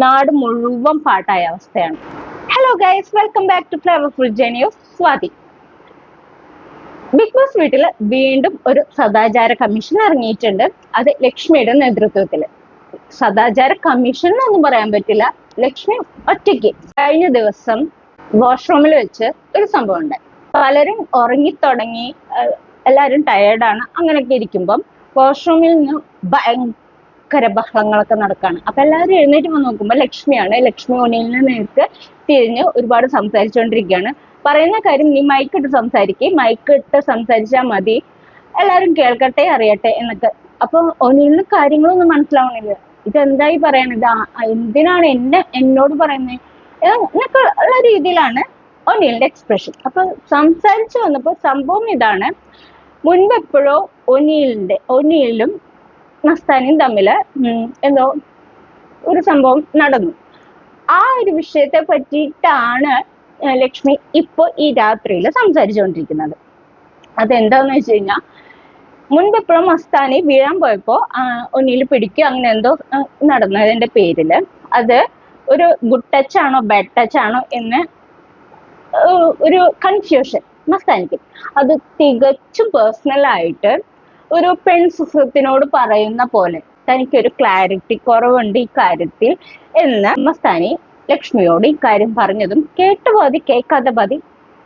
നാട് മുഴുവൻ പാട്ടായ അവസ്ഥയാണ്. Hello guys welcome back to flowerful journey of Swathi. Bigg Boss വീട്ടിൽ വീണ്ടും ഒരു സദാചാര കമ്മീഷൻ ഇറങ്ങിയിട്ടുണ്ട്. അത് ലക്ഷ്മിയുടെ നേതൃത്വത്തിൽ സദാചാര കമ്മീഷൻ എന്നൊന്നും പറയാൻ പറ്റില്ല. ലക്ഷ്മി ഒറ്റയ്ക്ക്. കഴിഞ്ഞ ദിവസം വാഷ്റൂമിൽ വെച്ച് ഒരു സംഭവം ഉണ്ട്. പലരും ഉറങ്ങിത്തുടങ്ങി എല്ലാവരും ടയേർഡാണ് അങ്ങനെയൊക്കെ ഇരിക്കുമ്പം വാഷ്റൂമിൽ നിന്ന് ഭയങ്കര ബഹളങ്ങളൊക്കെ നടക്കാണ്. അപ്പൊ എല്ലാവരും എഴുന്നേറ്റ് വന്ന് നോക്കുമ്പോൾ ലക്ഷ്മിയാണ്. ലക്ഷ്മി ഒനിലിന് നേർക്ക് തിരിഞ്ഞ് ഒരുപാട് സംസാരിച്ചുകൊണ്ടിരിക്കുകയാണ് പറയുന്ന കാര്യം നീ മൈക്കിട്ട് സംസാരിക്കേ. മൈക്കിട്ട് സംസാരിച്ചാൽ മതി. എല്ലാവരും കേൾക്കട്ടെ അറിയട്ടെ എന്നൊക്കെ. അപ്പൊ ഒനിലിന് കാര്യങ്ങളൊന്നും മനസ്സിലാവണില്ല. ഇതെന്തായി പറയണത് എന്തിനാണ് എന്നെ എന്നോട് പറയുന്നത് എന്നൊക്കെ ഉള്ള രീതിയിലാണ് ഒനിലിന്റെ എക്സ്പ്രഷൻ അപ്പൊ സംസാരിച്ചു വന്നപ്പോ സംഭവം ഇതാണ്. മുൻപെപ്പോഴോ ഒനിലിന്റെ ഒനിലും മസ്താനിയും തമ്മിൽ ഉം, എന്തോ ഒരു സംഭവം നടന്നു. ആ ഒരു വിഷയത്തെ പറ്റിയിട്ടാണ് ലക്ഷ്മി ഇപ്പൊ ഈ രാത്രിയിൽ സംസാരിച്ചുകൊണ്ടിരിക്കുന്നത് അതെന്താന്ന് വെച്ച് കഴിഞ്ഞാൽ മുൻപ് എപ്പോഴും മസ്താനി വീഴാൻ പോയപ്പോ ഒന്നിൽ പിടിക്കുക അങ്ങനെ എന്തോ നടന്നതിന്റെ പേരിൽ അത് ഒരു ഗുഡ് ടച്ച് ആണോ ബാഡ് ടച്ച് ആണോ എന്ന് ഒരു കൺഫ്യൂഷൻ മസ്താനിക്ക് അത് തികച്ചും പേഴ്സണൽ ആയിട്ട് ഒരു പെൺ സുഹൃത്തിനോട് പറയുന്ന പോലെ തനിക്കൊരു ക്ലാരിറ്റി കുറവുണ്ട് ഈ കാര്യത്തിൽ എന്ന് മസ്താനി ലക്ഷ്മിയോട് ഈ കാര്യം പറഞ്ഞതും കേട്ട പാതി പാതി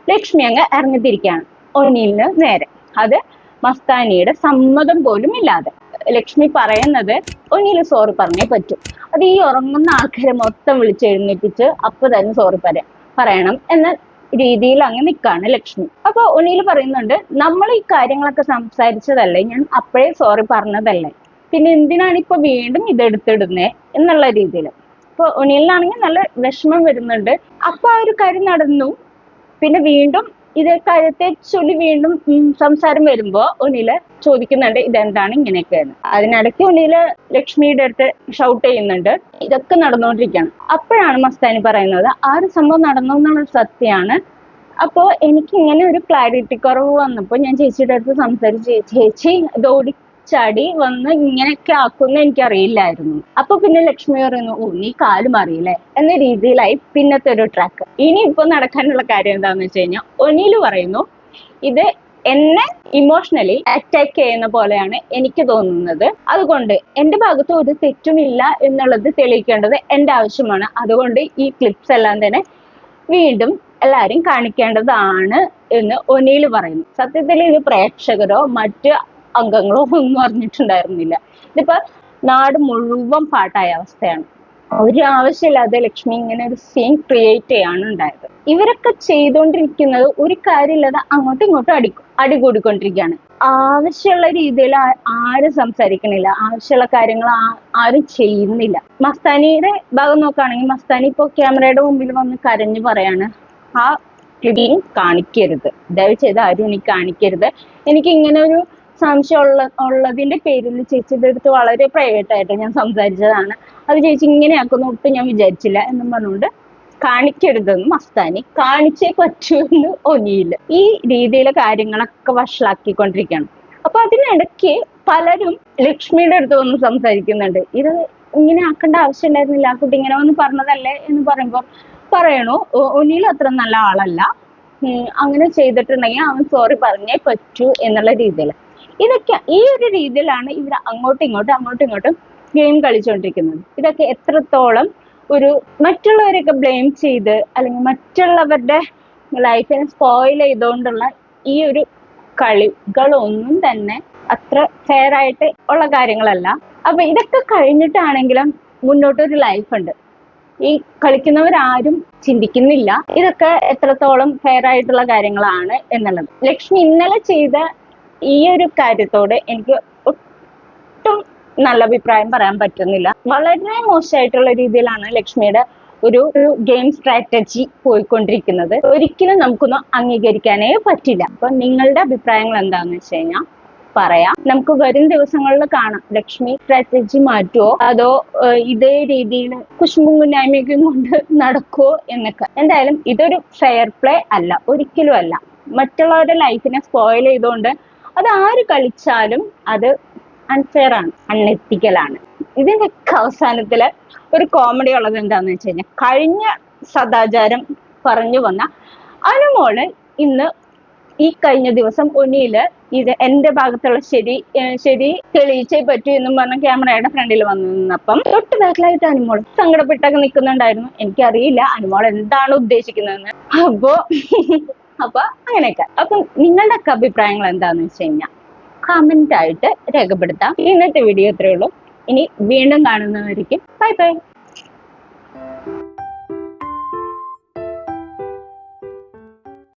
ലക്ഷ്മി അങ്ങ് ഇറങ്ങിത്തിരിക്കുകയാണ് ഒന്നിന് നേരെ. അത് മസ്താനിയുടെ സമ്മതം പോലും ഇല്ലാതെ. ലക്ഷ്മി പറയുന്നത് ഒന്നിൽ സോറി പറഞ്ഞേ പറ്റൂ. അത് ഈ ഉറങ്ങുന്ന ആൾക്കാരെ മൊത്തം വിളിച്ചെഴുന്നേപ്പിച്ച് അപ്പൊ തന്നെ സോറി പറയാം പറയണം എന്ന രീതിയിൽ അങ്ങ് നിൽക്കാണ് ലക്ഷ്മി. അപ്പൊ ഒന്നിൽ പറയുന്നുണ്ട് നമ്മൾ ഈ കാര്യങ്ങളൊക്കെ സംസാരിച്ചതല്ലേ? ഞാൻ അപ്പോഴേ സോറി പറഞ്ഞതല്ലേ? പിന്നെ എന്തിനാണ് ഇപ്പൊ വീണ്ടും ഇത് എന്നുള്ള രീതിയിൽ ഇപ്പൊ ഒനിലിനാണെങ്കിൽ നല്ല വിഷമം വരുന്നുണ്ട്. അപ്പൊ ആ ഒരു കാര്യം നടന്നു. പിന്നെ വീണ്ടും ഇതേ കാര്യത്തെ ചൊല്ലി വീണ്ടും സംസാരം വരുമ്പോ ഒനിൽ ചോദിക്കുന്നുണ്ട് ഇതെന്താണ് ഇങ്ങനെയൊക്കെയാണ് അതിനിടയ്ക്ക് ഒനിൽ ലക്ഷ്മിയുടെ അടുത്ത് ഷൗട്ട് ചെയ്യുന്നുണ്ട്. ഇതൊക്കെ നടന്നുകൊണ്ടിരിക്കുകയാണ് അപ്പോഴാണ് മസ്താനി പറയുന്നത് ആ ഒരു സംഭവം നടന്നു എന്നുള്ള സത്യമാണ്. അപ്പോ എനിക്ക് ഇങ്ങനെ ഒരു ക്ലാരിറ്റി കുറവ് വന്നപ്പോൾ ഞാൻ ചേച്ചിയുടെ അടുത്ത് സംസാരിച്ച് ചേച്ചി ഇത് ഓടിച്ചാടി വന്ന് ഇങ്ങനെയൊക്കെ ആക്കുമെന്ന് എനിക്ക് അറിയില്ലായിരുന്നു അപ്പൊ പിന്നെ ലക്ഷ്മി പറയുന്നു ഓ നീ കാലും അറിയില്ലേ എന്ന രീതിയിലായി പിന്നത്തെ ഒരു ട്രാക്ക് ഇനി ഇപ്പൊ നടക്കാനുള്ള കാര്യം എന്താന്ന് വെച്ച് കഴിഞ്ഞാൽ ഒനിൽ പറയുന്നു ഇത് എന്നെ ഇമോഷണലി അറ്റാക്ക് ചെയ്യുന്ന പോലെയാണ് എനിക്ക് തോന്നുന്നത്. അതുകൊണ്ട് എന്റെ ഭാഗത്ത് ഒരു തെറ്റുമില്ല എന്നുള്ളത് തെളിയിക്കേണ്ടത് എന്റെ ആവശ്യമാണ്. അതുകൊണ്ട് ഈ ക്ലിപ്സ് എല്ലാം തന്നെ വീണ്ടും എല്ലാരും കാണിക്കേണ്ടതാണ് എന്ന് ഒനിയിൽ പറയുന്നു. സത്യത്തിൽ ഇത് പ്രേക്ഷകരോ മറ്റ് അംഗങ്ങളോ ഒന്നും അറിഞ്ഞിട്ടുണ്ടായിരുന്നില്ല. ഇതിപ്പോ നാട് മുഴുവൻ പാട്ടായ അവസ്ഥയാണ്. ഒരു ആവശ്യമില്ലാതെ ലക്ഷ്മി ഇങ്ങനെ ഒരു സീൻ ക്രിയേറ്റ് ചെയ്യാണ് ഉണ്ടായത്. ഇവരൊക്കെ ചെയ്തുകൊണ്ടിരിക്കുന്നത് ഒരു കാര്യമില്ലാതെ അങ്ങോട്ടും ഇങ്ങോട്ടും അടി അടികൂടിക്കൊണ്ടിരിക്കുകയാണ് ആവശ്യമുള്ള രീതിയിൽ ആരും സംസാരിക്കണില്ല. ആവശ്യമുള്ള കാര്യങ്ങൾ ആരും ചെയ്യുന്നില്ല. മസ്താനിയുടെ ഭാഗം നോക്കുകയാണെങ്കിൽ മസ്താനി ഇപ്പൊ ക്യാമറയുടെ മുമ്പിൽ വന്ന് കരഞ്ഞു പറയാണ് ആ ക്ലിബിയും കാണിക്കരുത്. ദയവ് ചെയ്ത് ആരും എനിക്ക് കാണിക്കരുത്. എനിക്ക് ഇങ്ങനെ ഒരു സംശയം ഉള്ള ഉള്ളതിന്റെ പേരിൽ ചേച്ചിയുടെ അടുത്ത് വളരെ പ്രൈവറ്റ് ആയിട്ട് ഞാൻ സംസാരിച്ചതാണ്. അത് ചേച്ചി ഇങ്ങനെയാക്കുന്ന ഒട്ടും ഞാൻ വിചാരിച്ചില്ല എന്നും പറഞ്ഞുകൊണ്ട് കാണിക്കരുതെന്ന് മസ്താനി കാണിച്ചേ പറ്റൂ എന്ന് ഒനിയില്ല. ഈ രീതിയിലെ കാര്യങ്ങളൊക്കെ വഷളാക്കിക്കൊണ്ടിരിക്കുകയാണ്. അപ്പൊ അതിനിടയ്ക്ക് പലരും ലക്ഷ്മിയുടെ അടുത്ത് വന്ന് സംസാരിക്കുന്നുണ്ട്. ഇത് ഇങ്ങനെ ആക്കേണ്ട ആവശ്യമുണ്ടായിരുന്നില്ല ആ കുട്ടി ഇങ്ങനെ വന്ന് പറഞ്ഞതല്ലേ എന്ന് പറയുമ്പോൾ പറയണു "ഒ- ഒനിയിൽ അത്ര നല്ല ആളല്ല. അങ്ങനെ ചെയ്തിട്ടുണ്ടെങ്കിൽ അവൻ സോറി പറഞ്ഞേ പറ്റൂ എന്നുള്ള രീതിയിൽ ഇതൊക്കെ ഈ ഒരു രീതിയിലാണ് ഇവിടെ അങ്ങോട്ടും ഇങ്ങോട്ടും അങ്ങോട്ടും ഇങ്ങോട്ടും ഗെയിം കളിച്ചുകൊണ്ടിരിക്കുന്നത് ഇതൊക്കെ എത്രത്തോളം ഒരു മറ്റുള്ളവരെയൊക്കെ ബ്ലെയിം ചെയ്ത് അല്ലെങ്കിൽ മറ്റുള്ളവരുടെ ലൈഫിനെ സ്പോയിൽ ചെയ്തുകൊണ്ടുള്ള ഈ ഒരു കളികളൊന്നും തന്നെ അത്ര ഫെയർ ആയിട്ട് ഉള്ള കാര്യങ്ങളല്ല. അപ്പൊ ഇതൊക്കെ കഴിഞ്ഞിട്ടാണെങ്കിലും മുന്നോട്ടൊരു ലൈഫ് ഉണ്ട്. ഈ കളിക്കുന്നവരാരും ചിന്തിക്കുന്നില്ല. ഇതൊക്കെ എത്രത്തോളം ഫെയർ ആയിട്ടുള്ള കാര്യങ്ങളാണ് എന്നുള്ളത്. ലക്ഷ്മി ഇന്നലെ ചെയ്ത ഈ ഒരു കാര്യത്തോട് എനിക്ക് ഒട്ടും നല്ല അഭിപ്രായം പറയാൻ പറ്റുന്നില്ല. വളരെ മോശമായിട്ടുള്ള രീതിയിലാണ് ലക്ഷ്മിയുടെ ഒരു ഗെയിം സ്ട്രാറ്റജി പോയിക്കൊണ്ടിരിക്കുന്നത്. ഒരിക്കലും നമുക്കൊന്നും അംഗീകരിക്കാനേ പറ്റില്ല. അപ്പൊ നിങ്ങളുടെ അഭിപ്രായങ്ങൾ എന്താണെന്ന് വെച്ച് കഴിഞ്ഞാൽ പറയാം. നമുക്ക് വരും ദിവസങ്ങളിൽ കാണാം. ലക്ഷ്മി സ്ട്രാറ്റജി മാറ്റുമോ അതോ ഇതേ രീതിയിൽ കുശുമ്പും കുന്നായ്മയൊക്കെ കൊണ്ട് നടക്കുമോ എന്നൊക്കെ. എന്തായാലും ഇതൊരു ഫെയർ പ്ലേ അല്ല. ഒരിക്കലും അല്ല. മറ്റുള്ളവരുടെ ലൈഫിനെ സ്പോയിൽ ചെയ്തുകൊണ്ട് അത് ആര് കളിച്ചാലും അത് അൺഫെയർ ആണ് അൺഎത്തിക്കലാണ് ഇതിനൊക്കെ അവസാനത്തിൽ ഒരു കോമഡി ഉള്ളത് എന്താന്ന് വെച്ച് കഴിഞ്ഞാൽ കഴിഞ്ഞ സദാചാരം പറഞ്ഞു വന്ന അനുമോൾ ഇന്ന് ഈ കഴിഞ്ഞ ദിവസം ഒന്നിയിൽ ഇത് എന്റെ ഭാഗത്തുള്ള ശരി ശരി തെളിയിച്ചേ പറ്റൂ എന്നും പറഞ്ഞ ക്യാമറയുടെ ഫ്രണ്ടിൽ വന്നു നിന്നപ്പം തൊട്ട് ബാക്കിലായിട്ട് അനുമോൾ സങ്കടപ്പെട്ടൊക്കെ നിൽക്കുന്നുണ്ടായിരുന്നു എനിക്കറിയില്ല അനുമോൾ എന്താണ് ഉദ്ദേശിക്കുന്നതെന്ന്. അപ്പോ അപ്പൊ അങ്ങനെയൊക്കെ. അപ്പം നിങ്ങളുടെയൊക്കെ അഭിപ്രായങ്ങൾ എന്താന്ന് വെച്ച് കഴിഞ്ഞാൽ കമന്റ് ആയിട്ട് രേഖപ്പെടുത്താം. ഇന്നത്തെ വീഡിയോ ഇത്രയേ ഉള്ളൂ. ഇനി വീണ്ടും കാണുന്നവരിക്കും. Bye bye